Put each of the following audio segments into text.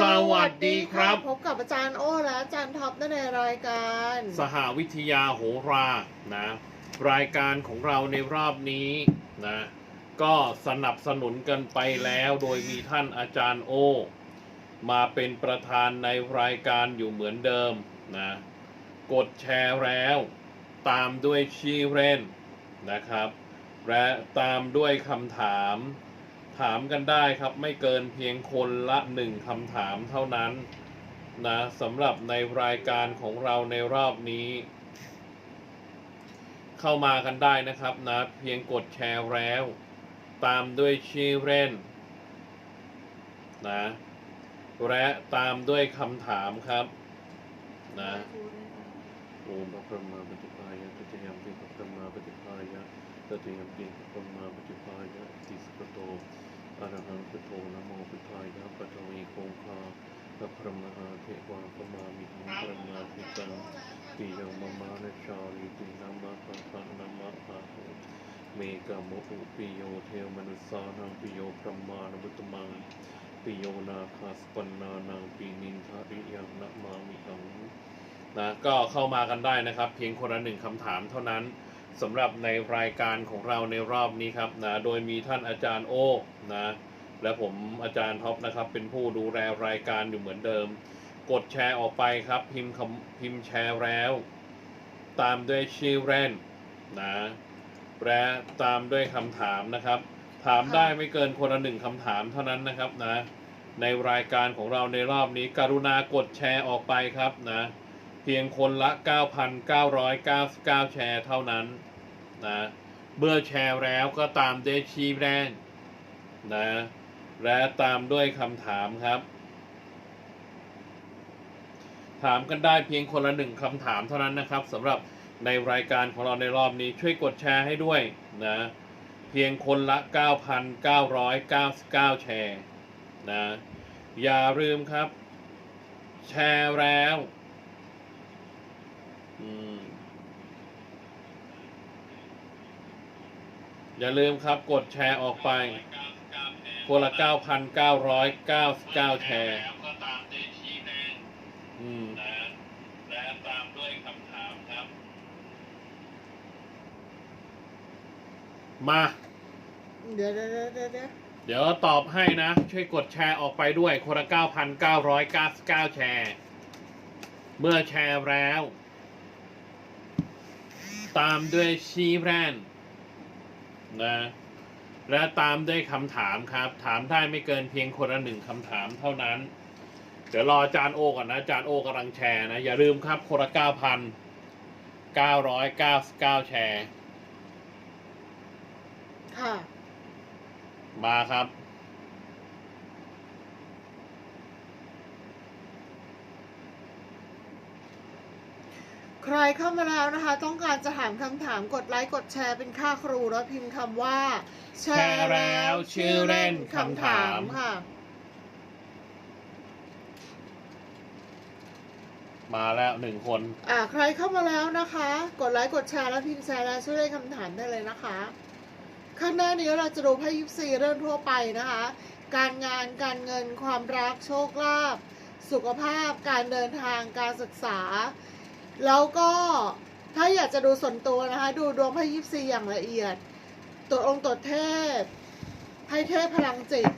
สวัสดีครับ พบกับอาจารย์โอ้และอาจารย์ท็อปในรายการ สหวิทยาโหรานะ รายการของเราในรอบนี้นะ ก็สนับสนุนกันไปแล้วโดยมีท่านอาจารย์โอ มาเป็นประธานในรายการอยู่เหมือนเดิมนะ กดแชร์แล้ว ตามด้วยชีเรนนะครับ และตามด้วยคำถาม ถามกันได้ครับ ไม่เกินเพียงคนละหนึ่งคำถามเท่านั้นนะสำหรับในรายการของเราในรอบนี้ เข้ามากันได้นะครับนะ เพียงกดแชร์แล้ว ตามด้วยชื่อเล่นนะและตามด้วยคำถามครับนะโอมพระพรหมาปฏิภายะตติยมปิพระพรหมาปฏิภายะ ตติยมปิพระพรมาปฏิภายะติสกโตอะระหังพุทโธนะโมพุทธายะปัทวีโคงคาพระพรหมหาเทวาปมามิหังพระมาภิตังปิยมมานะชาลิตินามาปะปะนามาปะโหเมกะโมอุปิโยเทวมนุสานังปิโยพรหมานุบุตมังปิโยนาคาสปันนานังปีนินทาริยังนะมามิหังนะก็เข้ามากันได้นะครับ เพียงคนละหนึ่งคำถามเท่านั้น สำหรับในรายการของเราในรอบนี้ครับนะโดยมีท่านอาจารย์โอนะและผมอาจารย์ท็อปนะครับ เป็นผู้ดูแลรายการอยู่เหมือนเดิม กดแชร์ออกไปครับ พิมพ์คำพิมพ์แชร์แล้ว ตามด้วยชื่อแรนนะและตามด้วยคำถามนะครับ ถามได้ไม่เกินคนละหนึ่งคำถามเท่านั้นนะครับนะในรายการของเราในรอบนี้ กรุณากดแชร์ออกไปครับนะ เพียงคนละ 9,999 แชร์เท่านั้นนะเมื่อแชร์แล้วก็ตามด้วยชีแรนนะและตามด้วยคำถามครับ ถามกันได้เพียงคนละหนึ่งคำถามเท่านั้นนะครับสำหรับในรายการของเราในรอบนี้ช่วยกดแชร์ให้ด้วยนะเพียงคนละ 9,999 แชร์นะอย่าลืมครับ แชร์แล้วอืม อย่าลืมครับกดแชร์ออกไปคนละ 9,999 แชร์ก็ตามด้วยชี้แนะอืมนะและตามด้วยคำถามครับ มาเดี๋ยวเดี๋ยวเดี๋ยวเดี๋ยวเดี๋ยวเดี๋ยวตอบให้นะ ช่วยกดแชร์ออกไปด้วยคนละ9,999 แชร์ เมื่อแชร์แล้ว ตามด้วยชีแรน นะและตามด้วยคำถามครับ ถามได้ไม่เกินเพียงคนละหนึ่งคำถามเท่านั้น เดี๋ยวรออาจารย์โอก่อนนะอาจารย์โอกำลังแชร์นะ อย่าลืมครับคนละ9,999แชร์ ค่ะ มาครับ ใครเข้ามาแล้วนะคะ ต้องการจะถามคำถามกดไลค์กดแชร์เป็นค่าครูแล้วพิมพ์คำว่า แชร์แล้วชื่อเล่นคำถามค่ะ มาแล้วหนึ่งคน อ่าใครเข้ามาแล้วนะคะ กดไลค์กดแชร์แล้วพิมพ์แชร์แล้วช่วยเล่นคำถามได้เลยนะคะ ข้างหน้านี้เราจะดูไพ่ยิปซีเรื่องทั่วไปนะคะ การงานการเงินความรักโชคลาภสุขภาพการเดินทางการศึกษา แล้วก็ถ้าอยากจะดูส่วนตัวนะคะ ดูดวงไพ่ยิปซีอย่างละเอียด ตรวจองค์ตรวจเทพไพ่เทพพลังจิต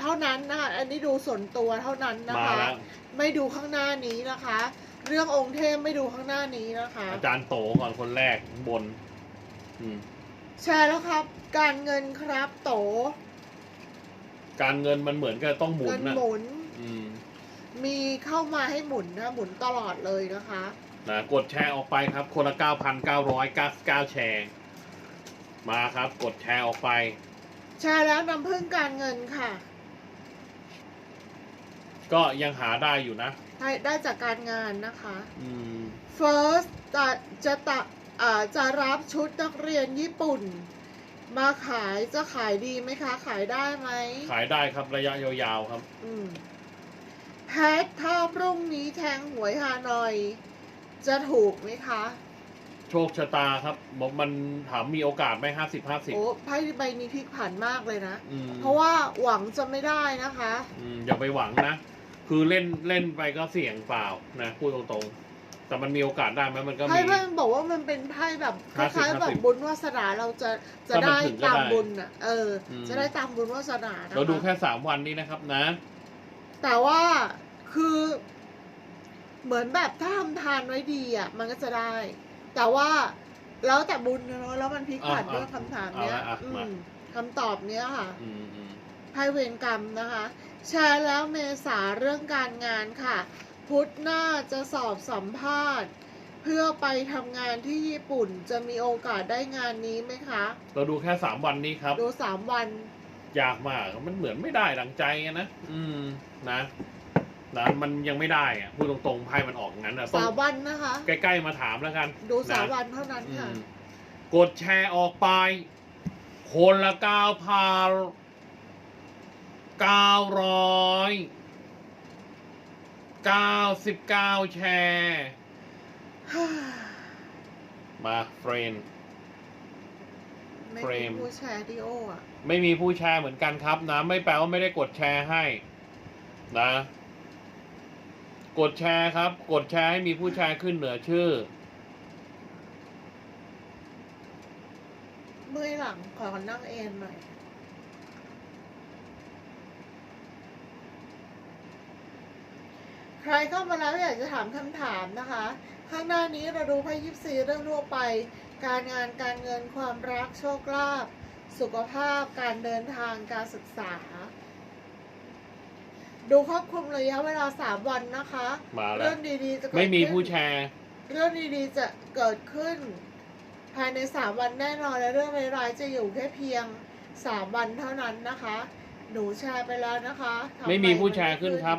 เท่านั้นนะคะอันนี้ดูส่วนตัวเท่านั้นนะมาคะแล้ว ไม่ดูข้างหน้านี้นะคะ เรื่ององค์เทพไม่ดูข้างหน้านี้นะคะ อาจารย์โตก่อนคนแรกข้างบน อืม แชร์แล้วครับ การเงินครับโตการเงินมันเหมือนกับต้องหมุนเงินนะหมุน อืม มีเข้ามาให้หมุนนะหมุนตลอดเลยนะคะ นะกดแชร์ออกไปครับ คนละ 9,999 แชร์ มาครับกดแชร์ออกไป แชร์แล้วนำพึ่งการเงินค่ะ ก็ยังหาได้อยู่นะให้ได้จากการงานนะคะ อืม First จะจะตะอ่าจะรับชุดนักเรียนญี่ปุ่น มาขายจะขายดีไหมคะ ขายได้ไหม ขายได้ครับระยะยาวๆครับ อืมแพทถ้าพรุ่งนี้แทงหวยฮานอย จะถูกไหมคะ โชคชะตาครับบอกมันถามมีโอกาสไหมห้าสิบห้าสิบ โอ้ไพ่ใบนี้พลิกผันมากเลยนะ อืม เพราะว่าหวังจะไม่ได้นะคะอืมอย่าไปหวังนะ คือเล่นเล่นไปก็เสี่ยงเปล่านะพูดตรงๆ แต่มันมีโอกาสได้ไหมมันก็ไพ่มี ไพ่มันบอกว่ามันเป็นไพ่แบบคห้าสิบล้ายๆแบบห้าสิบบุญวาสนาเราจะจะถ้ามันได้ถึงก็ตามได้บุญอะ เอออม จะได้ตามบุญวาสนานะคะเราดูแค่สามวันนี้นะครับนะ แต่ว่าคือ เหมือนแบบถ้าทำทานไว้ดีอะ มันก็จะได้ แต่ว่าแล้วแต่บุญนะเนอะแล้วมันพลิกผันอะด้วยคำถามเนี้ย เอาละอะอืมา มคำตอบเนี้ยค่ะอืมอืมไพ่เวรกรรมนะคะ แชร์แล้วเมษาเรื่องการงานค่ะ พุธหน้าจะสอบสัมภาษณ์ เพื่อไปทำงานที่ญี่ปุ่นจะมีโอกาสได้งานนี้ไหมคะ เราดูแค่สามวันนี้ครับ ดูสามวัน ยากมากมันเหมือนไม่ได้ดังใจอะนะ อืมนะ นะมันยังไม่ได้อะพูดตรงๆไพ่มันออกงั้นอะต้อสางมวันนะคะ ใกล้ๆมาถามแล้วกันดูสามนะ วันเท่านั้นอืค่ะ มกดแชร์ออกไป คนละเก้าพันเก้าร้อยเก้าสิบเก้าแชร์ มาเฟรน ไม่เฟรมีม ผู้แชร์ดิโออะ ไม่มีผู้แชร์เหมือนกันครับนะ ไม่แปลว่าไม่ได้กดแชร์ให้ นะ กดแชร์ครับ กดแชร์ให้มีผู้แชร์ขึ้นเหนือชื่อ เมื่อยหลังขอนั่งเอนหน่อย ใครเข้ามาแล้วอยากจะถามคำถามนะคะ ข้างหน้านี้เราดูไพ่ยิปซีเรื่องทั่วไป การงานการเงินความรักโชคลาภสุขภาพการเดินทางการศึกษา ดูครอบคลุมระยะเวลาสามวันนะคะ มาแล้ว เรื่องดีๆจะเกิดไม่มีขึ้นผู้แชร์ เรื่องดีๆจะเกิดขึ้น ภายในสามวันแน่นอนและเรื่องร้ายๆจะอยู่แค่เพียงสามวันเท่านั้นนะคะ หนูแชร์ไปแล้วนะคะทำไม่มีนผู้แชร์ขึ้นครับ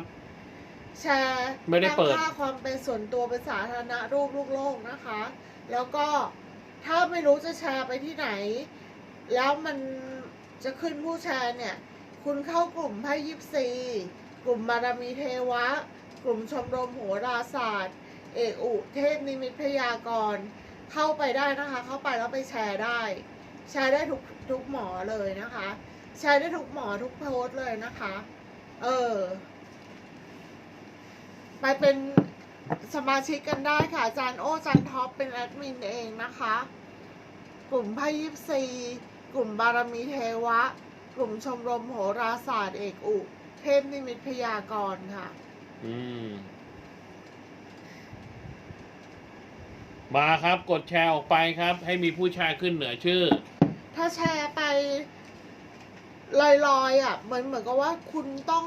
แชร์ไม่ได้เปิด ตั้งค่าความเป็นส่วนตัวเป็นสาธารณะรูปลูกโลกนะคะ แล้วก็ถ้าไม่รู้จะแชร์ไปที่ไหน แล้วมันจะขึ้นผู้แชร์เนี่ย คุณเข้ากลุ่มไพ่ยิปซี กลุ่มบารมีเทวะ กลุ่มชมรมโหราศาสตร์ เอกอุเทพนิมิตพยากรณ์เข้าไปได้นะคะ เข้าไปแล้วไปแชร์ได้ แชร์ได้ทุกทุกหมอเลยนะคะ แชร์ได้ทุกหมอทุกโพสเลยนะคะ เออ ไปเป็นสมาชิกกันได้ค่ะ อาจารย์โออาจารย์ท็อปเป็นแอดมินเองนะคะ กลุ่มไพ่ยิปซี กลุ่มบารมีเทวะ กลุ่มชมรมโหราศาสตร์เอกอุ เทพนิมิตพยากรณ์ค่ะ อืม มาครับกดแชร์ออกไปครับ ให้มีผู้แชร์ขึ้นเหนือชื่อ ถ้าแชร์ไปลอยๆอะเหมือนเหมือนกับว่าคุณต้อง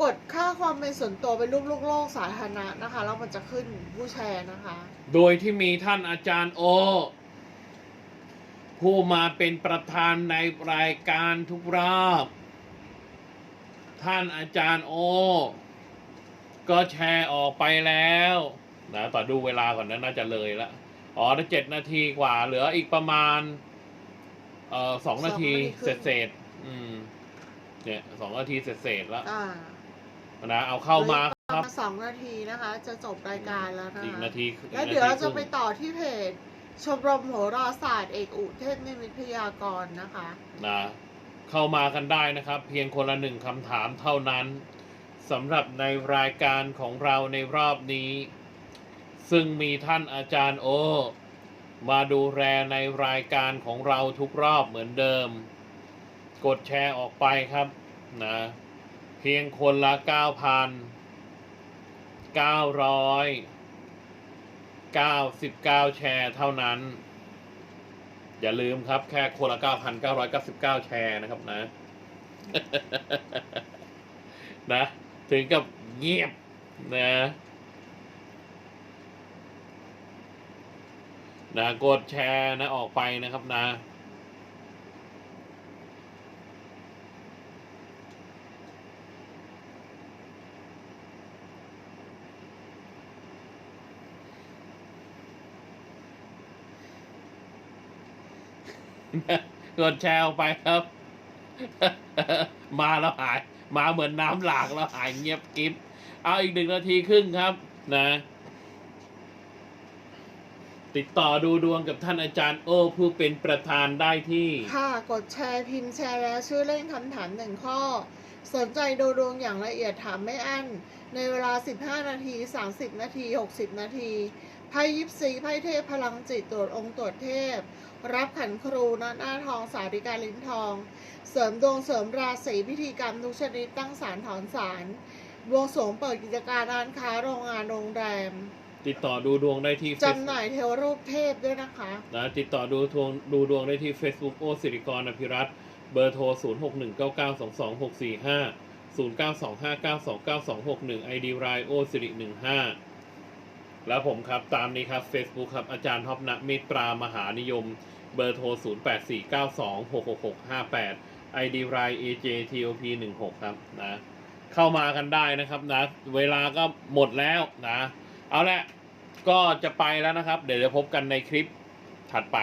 กดค่าความเป็นส่วนตัวเป็นรูปโลกโลกสาธารณะนะคะ แล้วมันจะขึ้นผู้แชร์นะคะ โดยที่มีท่านอาจารย์โอ ผู้มาเป็นประธานในรายการทุกรอบ ท่านอาจารย์โอ ก็แชร์ออกไปแล้วนะต่อดูเวลาก่อนนะน่าจะเลยละอ๋อถ้าเจ็ดนาทีกว่า เหลืออีกประมาณ เอ่อสองนาทีสองนาทีครึ่เสร็งจเสร็จๆอืม เนี่ยสองนาทีเสร็จเสร็จๆแล้วอ่านะเอาเข้ามาหลือครับประมาณสองนาทีนะคะ จะจบรายการแล้วนะคะอีกนาทีแล้วเดี๋ยวเราจะไปอีกนทีคต่อที่เพจ ชมรมโหราศาสตร์เอกอุเทพนิมิตพยากรณ์นะคะรึ่งนะ เข้ามากันได้นะครับ เพียงคนละหนึ่งคำถามเท่านั้นสำหรับในรายการของเราในรอบนี้ ซึ่งมีท่านอาจารย์โอ มาดูแลในรายการของเราทุกรอบเหมือนเดิม กดแชร์ออกไปครับนะเพียงคนละ 9,999 แชร์เท่านั้น อย่าลืมครับ แค่คนละ 9,999 แชร์นะครับนะ นะ ถึงกับเงียบนะนะกดแชร์นะออกไปนะครับนะ กดแชร์ออกไปครับ มาแล้วหาย มาเหมือนน้ำหลากแล้วหายเงียบกริบเอาอีกหนึ่งนาทีครึ่งครับ นะ ติดต่อดูดวงกับท่านอาจารย์ โอ้ผู้เป็นประธานได้ที่ ค่ะ กดแชร์พิมพ์แชร์แล้วชื่อเล่นคำถามหนึ่งข้อ สนใจดูดวงอย่างละเอียดถามไม่อั้นในเวลา 15 นาที 30 นาที 60 นาที ไพ่ยิปซีไพ่เทพพลังจิตตรวจองค์ตรวจเทพ รับขันครูนัดหน้าทองสาริกาลิ้นทอง เสริมดวงเสริมราศีพิธีกรรมทุกชนิดตั้งศาลถอนศาลบวงสรวงเปิดกิจการร้านค้าโรงงานโรงแรม ติดต่อดูดวงได้ที่ จำหน่ายเทวรูปเทพด้วยนะคะ นะติดต่อดูทวงดูดวงได้ที่ Facebook โอสิริกรอภิรัตน์เบอร์โทร 0 6 1 9 9 2 2 6 4 5 0 9 2 5 9 2 9 2 6 1 ID รายโอสิริ15 แล้วผมครับ ตามนี้ครับ Facebook ครับ อาจารย์ท็อปนะมิตรามหานิยม เบอร์โทร 0 8 4 9 2 6 6 6 5 8 ID ราย AJTOP 16 ครับนะ เข้ามากันได้นะครับนะ เวลาก็หมดแล้วนะ เอาละก็จะไปแล้วนะครับ เดี๋ยวจะพบกันในคลิปถัดไป